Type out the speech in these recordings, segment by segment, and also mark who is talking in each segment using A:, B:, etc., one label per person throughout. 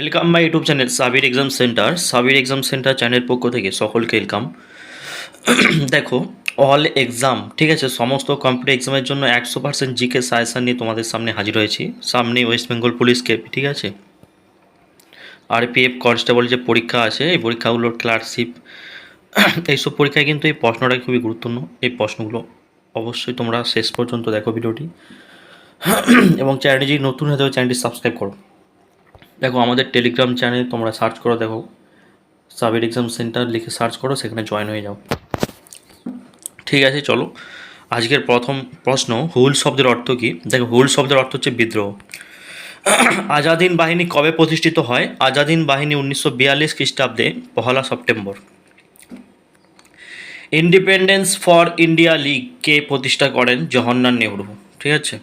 A: Welcome my YouTube channel Sabir exam centre Sabir exam centre চ্যানেলের পক্ষ থেকে সকলকে ওয়েলকাম দেখো অল এক্সাম ঠিক আছে? সমস্ত কম্পিউটার এক্সামের জন্য একশো পার্সেন্ট জিকে সাজেশান নিয়ে তোমাদের সামনে হাজির হয়েছি। সামনে ওয়েস্ট বেঙ্গল পুলিশকে ঠিক আছে? আরপিএফ কনস্টেবল যে পরীক্ষা আছে, এই পরীক্ষাগুলোর ক্লার্কশিপ এইসব পরীক্ষায় কিন্তু এই প্রশ্নটাই খুবই গুরুত্বপূর্ণ। এই প্রশ্নগুলো অবশ্যই তোমরা শেষ পর্যন্ত দেখো ভিডিওটি। এবং চ্যানেলটি নতুন হয়ে চ্যানেলটি সাবস্ক্রাইব করো। দেখো, আমাদের টেলিগ্রাম চ্যানেল তোমরা সার্চ করো, দেখো। সাবের এক্সাম সেন্টার লিখে সার্চ করো, সেখানে জয়েন হয়ে যাও। ঠিক আছে, চলো। আজকের প্রথম প্রশ্ন হুল শব্দের অর্থ কী? দেখো হুল শব্দের অর্থ হচ্ছে বিদ্রোহ। আজাদিন বাহিনী কবে প্রতিষ্ঠিত হয়? আজাদিন বাহিনী উনিশশো বিয়াল্লিশ খ্রিস্টাব্দে, পহলা September. Independence for India league কে প্রতিষ্ঠা করেন জওহরলাল নেহরু। ঠিক আছে?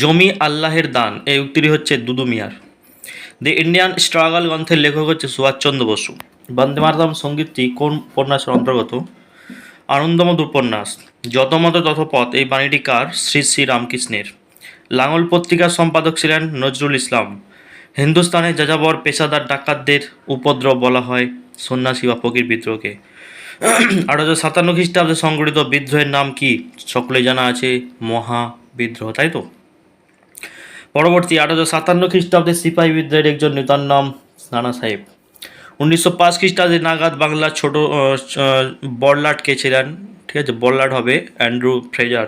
A: জমি আল্লাহের দান। এই উক্তিটি হচ্ছে দুদু মিয়ার। দি ইন্ডিয়ান স্ট্রাগল গ্রন্থের লেখক হচ্ছে সুভাষচন্দ্র বসু। বন্দে মাতরম সঙ্গীতটি কোন উপন্যাসের অন্তর্গত? আনন্দমত উপন্যাস যতমত তথপথ, এই বাণীটি কার? শ্রী শ্রী রামকৃষ্ণের। লাঙল পত্রিকার সম্পাদক ছিলেন নজরুল ইসলাম। হিন্দুস্তানে যাযাবর পেশাদার ডাকাতদের উপদ্রব বলা হয় সন্ন্যাসী বা ফকির বিদ্রোহকে। আঠারোশো সাতান্ন খ্রিস্টাব্দে সংগঠিত বিদ্রোহের নাম কি? সকলে জানা আছে, মহা বিদ্রোহ, তাই তো? পরবর্তী আঠারোশো সাতান্ন খ্রিস্টাব্দে সিপাহী বিদ্রোহের একজন নেতার নাম নানা সাহেব। উনিশশো পাঁচ খ্রিস্টাব্দে নাগাদ বাংলার ছোট আহ, আহ, বড়লাট কে ছিলেন? ঠিক আছে বড়লাট হবে অ্যান্ড্রু ফ্রেজার।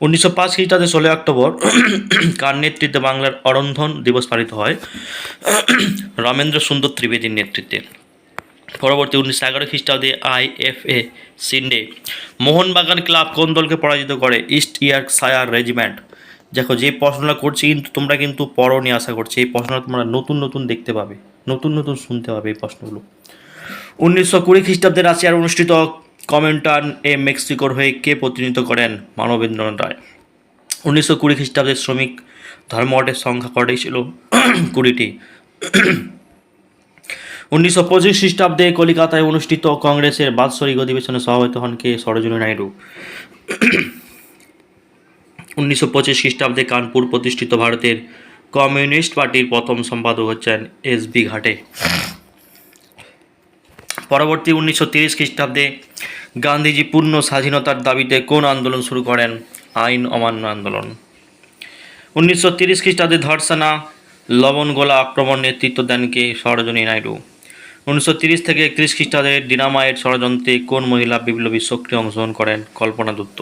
A: উনিশশো পাঁচ খ্রিস্টাব্দে ষোলোই অক্টোবর কার নেতৃত্বে বাংলার অরন্ধন দিবস পালিত হয়? রমেন্দ্র সুন্দর ত্রিবেদীর নেতৃত্বে। পরবর্তী উনিশশো এগারো খ্রিস্টাব্দে আইএফএ সিন্ডে মোহনবাগান ক্লাব কোন দলকে পরাজিত করে? East Yorkshire regiment. দেখো, যে প্রশ্নটা করছি, কিন্তু তোমরা কিন্তু পড়ো নিয়ে আশা করছি, এই প্রশ্নটা তোমরা নতুন নতুন দেখতে পাবে, নতুন নতুন শুনতে পাবে এই প্রশ্নগুলো। উনিশশো কুড়ি খ্রিস্টাব্দে রাশিয়ার অনুষ্ঠিত কমেন্টান এ মেক্সিকোর হয়ে কে প্রতিনিধিত্ব করেন মানবেন্দ্রনাথ রায়? উনিশশো কুড়ি খ্রিস্টাব্দে শ্রমিক ধর্মঘটের সংখ্যা কটাই ছিল? কুড়িটি। উনিশশো পঁচিশ খ্রিস্টাব্দে কলিকাতায় অনুষ্ঠিত কংগ্রেসের বাৎসরিক অধিবেশনে সভাপতি হন কে? সরোজিনী নাইডু। উনিশশো পঁচিশ খ্রিস্টাব্দে কানপুর প্রতিষ্ঠিত ভারতের কমিউনিস্ট পার্টির প্রথম সম্পাদক হচ্ছেন এস বি ঘাটে। পরবর্তী উনিশশো তিরিশ খ্রিস্টাব্দে গান্ধীজি পূর্ণ স্বাধীনতার দাবিতে কোন আন্দোলন শুরু করেন? আইন অমান্য আন্দোলন। উনিশশো তিরিশ খ্রিস্টাব্দে ধর্ষণা লবণগোলা আক্রমণ নেতৃত্ব দেন কে? সরোজিনী নাইডু। উনিশশো তিরিশ থেকে একত্রিশ খ্রিস্টাব্দে ডিনামাইট ষড়যন্ত্রে কোন মহিলা বিপ্লবী সক্রিয় অংশগ্রহণ করেন? কল্পনা দত্ত।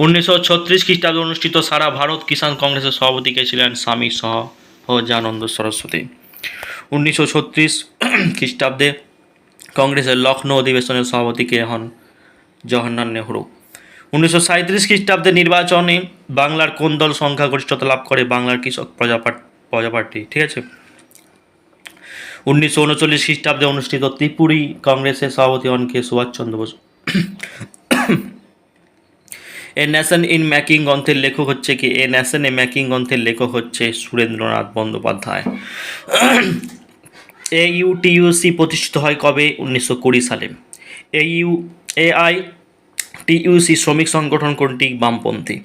A: উনিশশো ছত্রিশ খ্রিস্টাব্দে অনুষ্ঠিত সারা ভারত কিষাণ কংগ্রেসের সভাপতি কে ছিলেন স্বামী সহজানন্দ সরস্বতী। উনিশশো ছত্রিশ খ্রিস্টাব্দে কংগ্রেসের লখনৌ অধিবেশনের সভাপতি কে হন জওহরলাল নেহরু। উনিশশো সাঁত্রিশ খ্রিস্টাব্দে নির্বাচনে বাংলার কোন দল সংখ্যাগরিষ্ঠতা লাভ করে? বাংলার কৃষক প্রজা পার- প্রজা পার্টি ঠিক আছে? উনিশশো উনচল্লিশ খ্রিস্টাব্দে অনুষ্ঠিত ত্রিপুরী কংগ্রেসের সভাপতি হন কে? Subhas Chandra Basu. A nation in making গ্রন্থের লেখক হচ্ছে কি? এ ন্যাশন এ ম্যাকিং গ্রন্থের লেখক হচ্ছে সুরেন্দ্রনাথ বন্দ্যোপাধ্যায়। এ ইউটিইউসি প্রতিষ্ঠিত হয় কবে? উনিশশো কুড়ি সালে। এ ইউ এআই টিইউসি শ্রমিক সংগঠন কোনটি? বামপন্থী।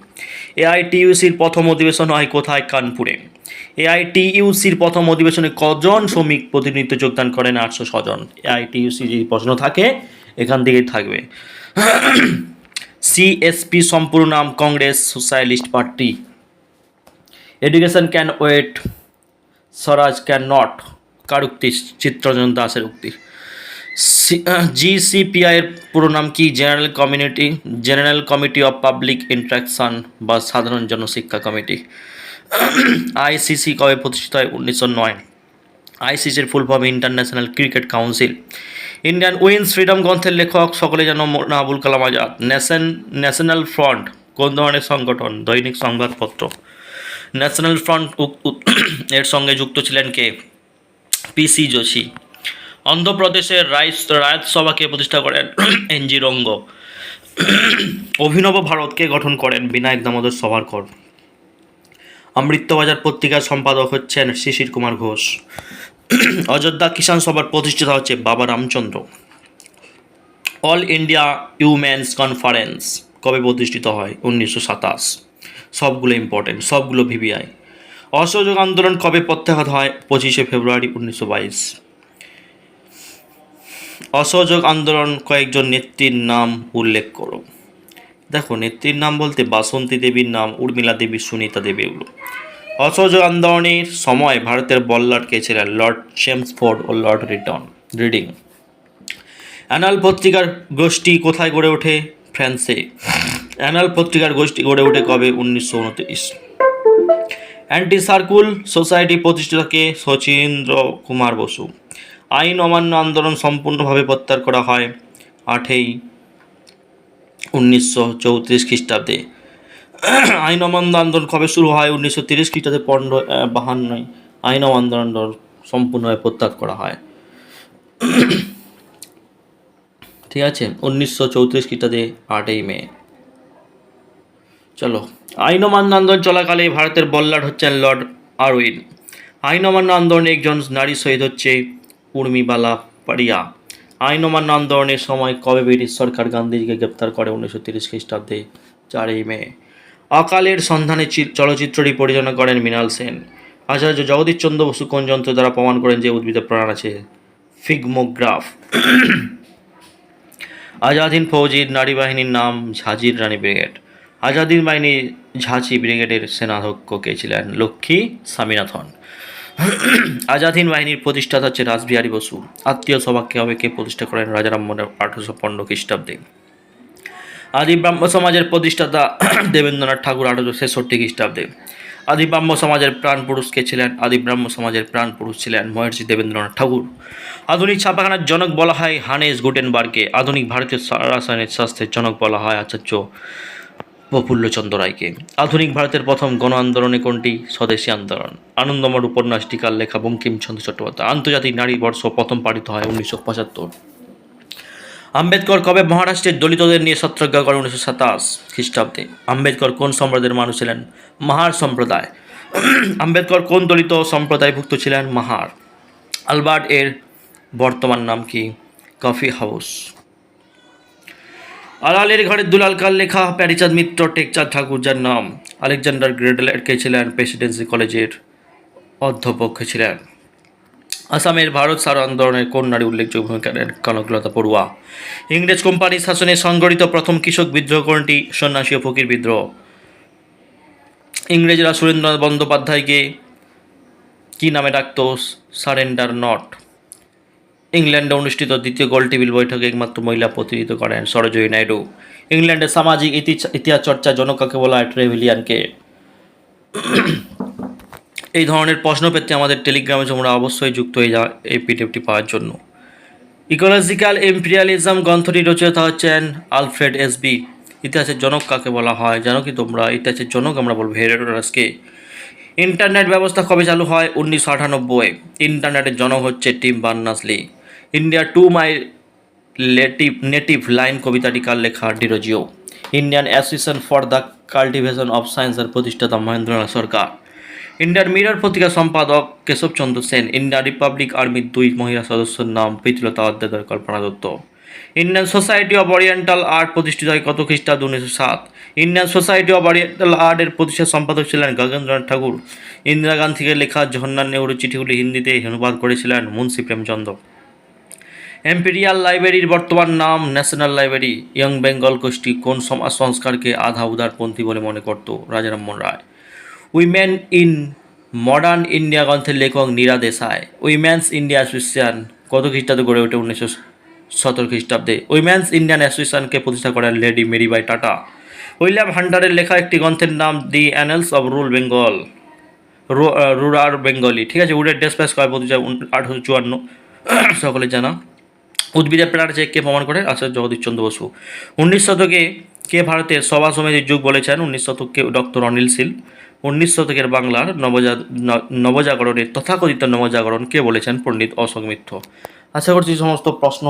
A: এআইটিইউসির প্রথম অধিবেশন হয় কোথায়? কানপুরে। এআইটিইউসির প্রথম অধিবেশনে কজন শ্রমিক প্রতিনিধিত্ব যোগদান করেন? আটশো ছজন। এআইটিইউসি যদি প্রশ্ন থাকে, এখান থেকেই থাকবে। সিএসপি সম্পূর্ণ নাম Congress socialist party. Education can wait swaraj cannot কার উক্তি। চিত্তরঞ্জন দাসের উক্তি জিসিপিআই এর পুরো নাম কি? General community general committee of public interaction বা সাধারণ জনশিক্ষা কমিটি। আইসিসি কবে প্রতিষ্ঠিত হয়? উনিশশো নয়। আইসিসির full form International Cricket Council Indian wins freedom গ্রন্থের লেখক সকলে যেন Maulana Abul Kalam Azad. Nation national front কোন ধরনের সংগঠন? দৈনিক সংবাদপত্র। ন্যাশনাল ফ্রন্ট এর সঙ্গে যুক্ত ছিলেন কে? পিসি যোশী। অন্ধ্রপ্রদেশের রাইস রায়তসভাকে প্রতিষ্ঠা করেন এনজি রঙ্গ। অভিনব ভারতকে গঠন করেন বিনায়ক দামোদর সভারকর। অমৃত্যবাজার পত্রিকার সম্পাদক হচ্ছেন শিশির কুমার ঘোষ। অযোধ্যা কিষাণ সভার প্রতিষ্ঠিত হচ্ছে Baba Ramchandra. All India women's conference কবে প্রতিষ্ঠিত হয়? উনিশশো সাতাশ। সবগুলো ইম্পর্টেন্ট সবগুলো ভিভিআই অসহযোগ আন্দোলন কবে প্রত্যাহার হয়? পঁচিশে ফেব্রুয়ারি উনিশশো বাইশ। অসহযোগ আন্দোলন কয়েকজন নেত্রীর নাম উল্লেখ করো। দেখো, নেত্রীর নাম বলতে বাসন্তী দেবীর নাম, উর্মিলা দেবী, সুনিতা দেবী এগুলো। অসহযোগ আন্দোলনের সময় ভারতের বল্লাট কে ছিলেন লর্ড চেমসফোর্ড ও লর্ড রিটন রিডিং। অ্যানাল পত্রিকার গোষ্ঠী কোথায় গড়ে ওঠে? ফ্রান্সে। অ্যানাল পত্রিকার গোষ্ঠী গড়ে ওঠে কবে? উনিশশো উনত্রিশ। অ্যান্টি সার্কুল সোসাইটি প্রতিষ্ঠাতাকে শচীন্দ্র কুমার বসু। আইন অমান্য আন্দোলন সম্পূর্ণভাবে প্রত্যাহার করা হয় আটই উনিশশো চৌত্রিশ খ্রিস্টাব্দে। আইন অমান্য আন্দোলন কবে শুরু হয়? উনিশশো তিরিশ খ্রিস্টাব্দে পনেরো বাহান্নয়। আইন অমান্য আন্দোলন সম্পূর্ণভাবে প্রত্যাহার করা হয়। ঠিক আছে? উনিশশো চৌত্রিশ খ্রিস্টাব্দে আটই মে। চলো। আইন অমান্য আন্দোলন চলাকালে ভারতের বল্লাট হচ্ছেন লর্ড আরউইন। আইন অমান্য আন্দোলনে একজন নারী শহীদ হচ্ছে উর্মিবালা পারিয়া আইন অমান্য আন্দোলনের সময় কবে ব্রিটিশ সরকার গান্ধীজিকে গ্রেপ্তার করে? উনিশশো তিরিশ খ্রিস্টাব্দে চারই মে। অকালের সন্ধানে চলচ্চিত্রটি পরিচালনা করেন মৃণাল সেন। আচার্য জগদীশ চন্দ্র বসু কোন যন্ত্র দ্বারা প্রমাণ করেন যে উদ্ভিদে প্রাণ আছে? ফিগমোগ্রাফ। আজাদিন ফৌজির নারী বাহিনীর নাম ঝাঁঝির রানী ব্রিগেড। আজাদিন বাহিনী ঝাঁচি ব্রিগেডের সেনাধ্যক্ষ কে ছিলেন? লক্ষ্মী স্বামীনাথন। আজাদিন বাহিনীর প্রতিষ্ঠাতা হচ্ছে রাসবিহারী বসু। আত্মীয় সভাকে হবে? কে প্রতিষ্ঠা করেন? রাজা রামমোহন আঠারোশো পনেরো খ্রিস্টাব্দে। আদি ব্রাহ্ম সমাজের প্রতিষ্ঠাতা দেবেন্দ্রনাথ ঠাকুর আঠারোশো ছেষট্টি খ্রিস্টাব্দে। আদি ব্রাহ্ম সমাজের প্রাণ পুরুষ কে ছিলেন, আদি ব্রাহ্ম সমাজের প্রাণ পুরুষ ছিলেন মহর্ষি দেবেন্দ্রনাথ ঠাকুর। আধুনিক ছাপাখানার জনক বলা হয় হানেস গুটেনবার্গকে, আধুনিক ভারতীয় রাসায়নিক শাস্ত্রের জনক বলা হয় আচার্য প্রফুল্লচন্দ্র রায়কে। আধুনিক ভারতের প্রথম গণ আন্দোলনে কোনটি? স্বদেশী আন্দোলন। আনন্দমঠ উপন্যাস টিকার লেখা বঙ্কিমচন্দ্র চট্টোপাধ্যায়। আন্তর্জাতিক নারী বর্ষ প্রথম পালিত হয় উনিশশো পঁচাত্তর। আম্বেদকর কবে মহারাষ্ট্রের দলিতদের নিয়ে সত্যাগ্রহ করেন উনিশশো সাতাশ খ্রিস্টাব্দে? আম্বেদকর কোন সম্প্রদায়ের মানুষ ছিলেন? মাহার সম্প্রদায়। আম্বেদকর কোন দলিত সম্প্রদায়ভুক্ত ছিলেন? মাহার। আলবার্ট এর বর্তমান নাম কি? Coffee house. আলালের ঘরের দুলাল কাল লেখা? প্যারিচাঁদ মিত্র, টেকচাঁদ ঠাকুর যার নাম। আলেকজান্ডার গ্রেডেলের কে ছিলেন, প্রেসিডেন্সি কলেজের অধ্যক্ষ ছিলেন। আসামের ভারত সার আন্দোলনের কোন নারী উল্লেখযোগ্য ভূমিকা কনকলতা পড়ুয়া। ইংরেজ কোম্পানির শাসনে সংগঠিত প্রথম কৃষক বিদ্রোহ কোনটি সন্ন্যাসী ও ফকির বিদ্রোহ। ইংরেজরা সুরেন্দ্রনাথ বন্দ্যোপাধ্যায়কে কী নামে ডাকত? Surrender not. ইংল্যান্ডে অনুষ্ঠিত দ্বিতীয় গোল টেবিল বৈঠকে একমাত্র মহিলা প্রতিনিধিত্ব করেন সরোজয়ী নাইডু। ইংল্যান্ডের সামাজিক ইতি- ইতিহাস চর্চা জনকাকে বলা হয়? ট্রেভিলিয়ানকে। এই ধরনের প্রশ্ন পেতে আমাদের টেলিগ্রামে তোমরা অবশ্যই যুক্ত হয়ে যাও এই পিডিএফটি পাওয়ার জন্য। ইকোলজিক্যাল ইম্পিরিয়ালিজম গ্রন্থটি রচয়িতা হচ্ছেন আলফ্রেড এসবি ইতিহাসের জনক কাকে বলা হয়? জানো কি তোমরা? ইতিহাসের জনক আমরা বলব হেরোডাসকে ইন্টারনেট ব্যবস্থা কবে চালু হয়? উনিশশো আটানব্বই ইন্টারনেটের জনক হচ্ছে Tim Berners Lee India to my native, native line কবিতাটি কার লেখা? Derozio. Indian association for the cultivation of সায়েন্সের প্রতিষ্ঠাতা মহেন্দ্রনাথ সরকার। ইন্ডিয়ান মিরর পত্রিকা সম্পাদক কেশবচন্দ্র সেন, ইন্ডিয়ান রিপাবলিক আর্মির দুই মহিলা সদস্যের নাম প্রীতিলতা অধ্যায় Kalpana Dutta. Indian society of oriental art প্রতিষ্ঠিত হয় কত খ্রিস্টাব্দ? উনিশশো সাত। ইন্ডিয়ান সোসাইটি অফ ওরিয়েন্টাল আর্টের প্রতিষ্ঠা সম্পাদক ছিলেন গগেন্দ্রনাথ ঠাকুর। ইন্দিরা গান্ধীকে লেখা জওহরলাল নেহরু চিঠিগুলি হিন্দিতে অনুবাদ করেছিলেন মুন্সি প্রেমচন্দ্র। এম্পেরিয়াল লাইব্রেরির বর্তমান নাম ন্যাশনাল লাইব্রেরি, ইয়ং বেঙ্গল গোষ্ঠী কোন সমাজ সংস্কারকে আধা উদারপন্থী বলে মনে করত Raja Rammohan Roy women in modern India গ্রন্থের লেখক Neera Desai women's India association কত খ্রিস্টাব্দে গড়ে ওঠে? উনিশশো সতেরো খ্রিস্টাব্দে। উইমেন্স ইন্ডিয়ান অ্যাসোসিয়েশনকে প্রতিষ্ঠা করেন লেডি মেরিবাই টাটা উইলিয়াম হান্টারের লেখা একটি গ্রন্থের নাম the annals of rule Bengal rural Bengali ঠিক আছে, উডের ডেসপ্যাস কয় প্রতিষ্ঠা আঠারোশো চুয়ান্ন। সকলে জানা। উদ্ভিদের প্রাণ কে প্রমাণ করে? আচার্য জগদীশচন্দ্র বসু। উনিশ শতকে কে ভারতের সভা সমিতির যুগ বলেছেন? উনিশ শতককে ডক্টর অনিল শীল উনিশ শতকের বাংলার নবজা নবজাগরণের তথাকথিত নবজাগরণ কে বলেছেন? পণ্ডিত অশোক মিত্র। আশা করছি সমস্ত প্রশ্ন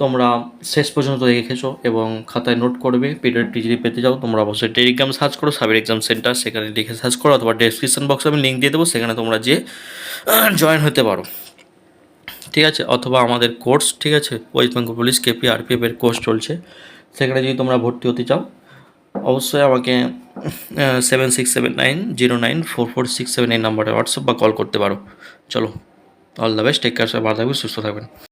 A: তোমরা শেষ পর্যন্ত দেখেছ এবং খাতায় নোট করবে। পিডিএফটি যদি পেতে চাও তোমরা অবশ্যই টেলিগ্রাম সার্চ করো, সাবের এক্সাম সেন্টার। সেখানে লিখে সার্চ করো অথবা ডেসক্রিপশন বক্সে আমি লিঙ্ক দিয়ে দেবো। সেখানে তোমরা যে জয়েন হতে পারো। ঠিক আছে? অথবা আমাদের কোর্স ঠিক আছে? West Bengal police KP RPF এর কোর্স চলছে। সেখানে যদি তোমরা ভর্তি হতে চাও, অবশ্যই আমাকে seven six seven nine zero nine four four six seven এই নাম্বারে হোয়াটসঅ্যাপ বা কল করতে পারো। চলো all the best take care সবাই ভালো থাকবেন, সুস্থ থাকবেন।